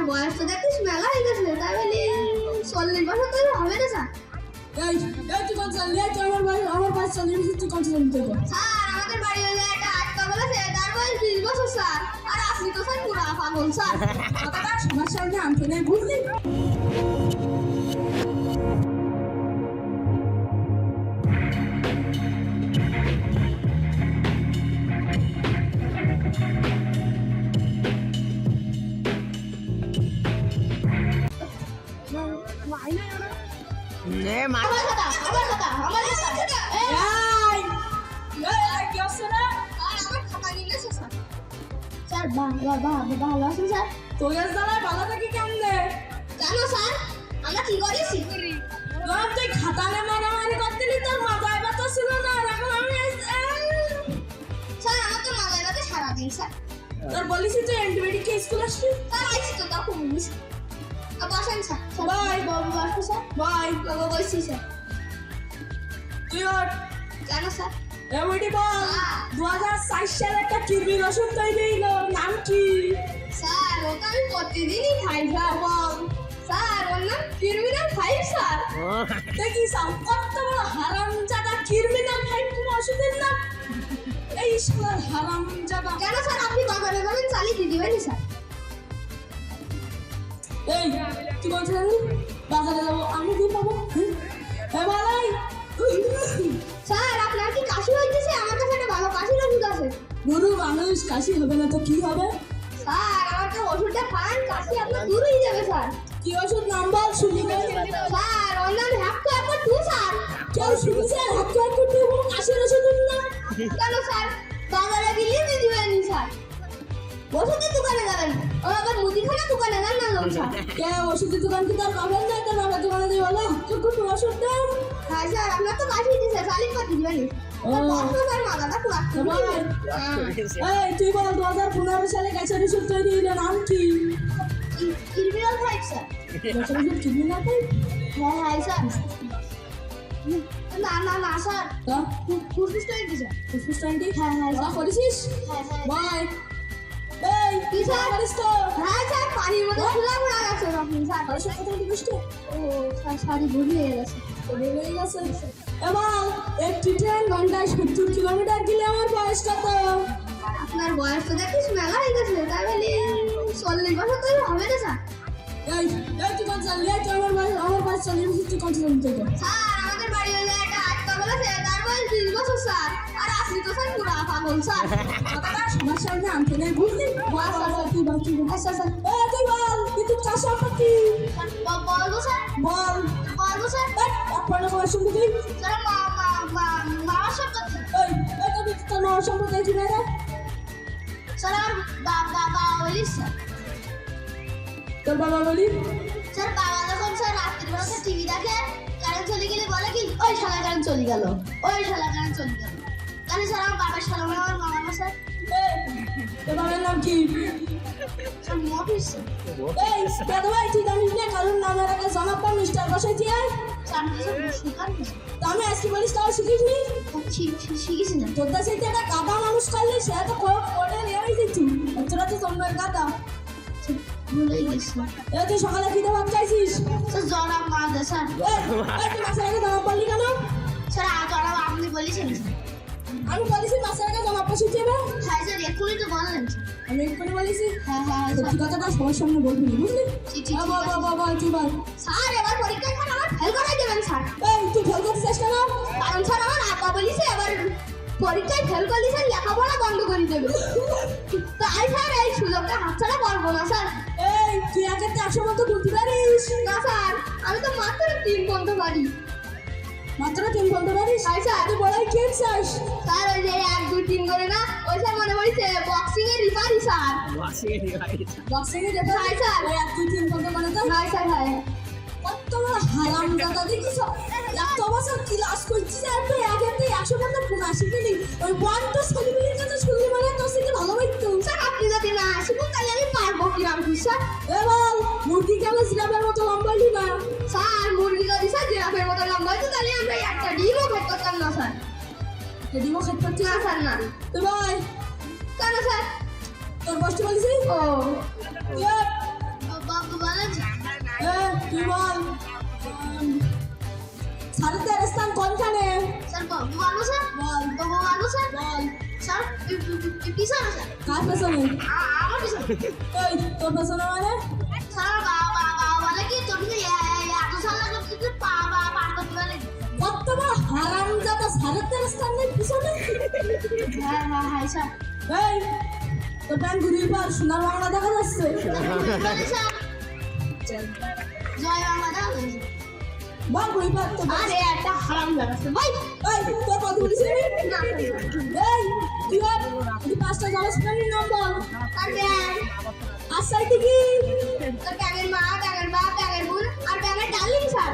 আপনার বয়স তো দেখিস মেলা হয়ে গেছে। তাই বলি চল্লিশ বছর তো হবে না স্যার। এই এই তুই কোন চাল এই আমার ভাই আমার ভাই চাল এই তুই কোন চাল নিতে স্যার আমাদের বাড়ি হলে একটা আটকা বলেছে তার বয়স বিশ বছর স্যার। আর আসলি তো স্যার পুরা পাগল স্যার। কথাটা সবার সামনে আনতে নেই বুঝলি? নে মা। আমার কথা আমার কথা এই, এই এই এই, কি হচ্ছে আর আমার খাতা নিলে স্যার স্যার বাহ বাহ ভালো আছেন স্যার। তোর জ্বালায় ভালো থাকি কেমনে? জানো স্যার আমরা কি করেছি? তোর তুই খাতালে মারামারি করতেলি তোর মাথায় ব্যথা ছিল না আর এখন আমি স্যার আমার তো মাথায় ব্যথা সারাদিন স্যার। তোর বলিস তুই অ্যান্টিবায়োটিক কে স্কুল আসবি? স্যার আইসি তো তখন বলিস বসেন স্যার Bye. বাবু বসবো স্যার বাই বাবা স্যার তুই কেন স্যার এমডি বল। দু হাজার ষাট সালে একটা কিডনির ওষুধ তৈরি হলো। নাম কি? স্যার ওটা আমি প্রতিদিনই খাই স্যার। বল। স্যার ওর নাম ক্রিমিনাল ফাইভ স্যার। দেখি সাম কত বড় হারাম জাদা ক্রিমিনাল ফাইট কোনো ওষুধের নাম? এই শালার হারাম জাদা কেন স্যার আপনি বাজারে বলেন চালিয়ে দিয়ে দিবেন স্যার? এই কি বলছিস আমি বাজারে যাব আমি দিয়ে পাবো? হ্যাঁ? এ স্যার আপনার কি কাশি হইতেছে আমার কাছে একটা ভালো কাশির ওষুধ আছে। গরু মানুষ কাশি হবে না তো কি হবে? স্যার আমার তো ওষুধটা খান কাশি আপনার দূর হয়ে যাবে স্যার। কি ওষুধ নাম বল শুনি স্যার ওর নাম হ্যাপকো অ্যাপল টু স্যার? কেউ শুনছে কোনো কাশির ওষুধের নাম কেন স্যার? বাজারে গেলে দিবেন স্যার? ওষুধের দোকানে যাবেন। ও আবার মুদিখানা দোকানে না লোক স্যার কে ওষুধের দোকান কি তার বাবার নাই তার বাবার দোকানে দিয়ে বলো। একটু ওষুধ দাও হ্যাঁ স্যার আপনার তো কাশি দিছে চালিয়ে করে দিবেন। স্যার তুই বল দু হাজার পনেরো সালে গ্যাসের ওষুধ তৈরি নাম কি? Criminal five sir. গ্যাসের ওষুধ কিনবি না তাই? হ্যাঁ হ্যাঁ স্যার। না না না স্যার। হ্যাঁ ফুসফুস করে দিছে ফুসফুস হ্যাঁ হ্যাঁ করেছিস? হ্যাঁ হ্যাঁ বাই এবার একটি ট্রেন ঘন্টায় সত্তর কিলোমিটার গেলে আমার বয়স কত আপনার বয়স তো দেখিস মেলা হয়ে গেছে তাই বলি চল্লিশ বছর তো হবে না স্যার এই এই, তুই কোন চাল এই, তুই আমার বয়স আমার বয়স চল্লিশ বছর তুই কোন চাল নিতে স্যার, আমাদের বাড়ি হলে একটা তার বাবা বলি? স্যার, বাবা যখন স্যার রাত্রিবেলা টিভি দেখে কারেন্ট চলে গেলে বলে কি ওই শালা কারেন্ট চলে গেল ওই শালা কারেন্ট চলে গেল। তাহলে স্যার আমার বাবার মানে আমার মামা না স্যার তোর বাবার নাম কি? স্যার মফিস। এই দাদা ভাই তুই জানিস না কারণ নামের আগে জনাব্বা মিস্টার বসাইছি আর স্যার আমি আজকে বলিস তাও শিখিস নি শিখেছি না তোর দেশে একটা মানুষ করলে সে তো নিয়ে তোরা ভুলে গেছি এই তুই সকালে খেতে ভাত চাইছিস? স্যার জ্বর দে স্যার। তুই মাসের আগে জমা পড়লি কেন? স্যার আর আপনি বলেছেন। আমি বলেছি মাসের আগে জমা পড়ছি যাবে হ্যাঁ স্যার এক্ষুনি তো বললেন আমি এক্ষুনি বলেছি। হ্যাঁ হ্যাঁ সত্যি কথাটা সবার সামনে বলবি বুঝলি? বল, বল, তুই বল। স্যার এবার পরীক্ষায় স্যার আমার ফেল করাই দেবেন স্যার। এই তুই ফেল করতে চাস কেন? কারণ স্যার আমার আপা বলিছে এবার পরীক্ষায় ফেল করলে স্যার লেখাপড়া বন্ধ করে দেবে। তাই স্যার এই সুযোগটা হাতছাড়া করব না স্যার। এই তুই আগে তো একশো মতো বলতে পারিস না স্যার আমি তো মাত্র তিন পারি মাত্র তিন পারিস স্যার। তুই চাস। স্যার ওই যে এক দুই তিন করে না ওই স্যার মনে বক্সিং এর রিফারি স্যার। বক্সিং এ যেতে হাই, স্যার। ওই এক দুই তিন বলতে পারে তো? হাই স্যার হাই কত বড় হারাম দাদা দেখিস? এত বছর ক্লাস করছিস আর তুই আগে তুই একশো টাকা ফোন আসি গেলি ওই ওয়ান টু ছেলেমেয়ের স্যার এবার মুরগি কেন জিরাফের মতো লম্বা হইলি না। স্যার মুরগি যদি স্যার জিরাফের মতো লম্বা হইতো তাহলে আমরা একটা ডিমও খেতে পারতাম না স্যার। ডিমও খেতে পারছি না? স্যার না। তো ভাই? কেন স্যার? তোর কষ্ট বলছি ও। হ্যাঁ, তুই বল। সারদের স্থান কোনখানে? স্যার বাবু আলো স্যার? বল। বাবু আলো স্যার? বল। স্যার পিছনে স্যার। কার পেছনে? ওই তোর পেছনে মানে তোর কত বড় হারামজাদা সারদের স্থান নেই পিছনে হ্যাঁ হ্যাঁ হ্যাঁ তোর সোনার বাংলা দেখা যাচ্ছে বল ঘুরিয়ে পার তো আরে একটা হারাম লাগাচ্ছে ভাই এই তোর কত বলিস এই তুই আর তুই পাঁচটা জলস্প্রাণীর নাম বল তার ব্যাগ আর সাইডে কি তার ব্যাগের মা ব্যাগের বাপ ব্যাগের বোন আর ব্যাগের ডার্লিং স্যার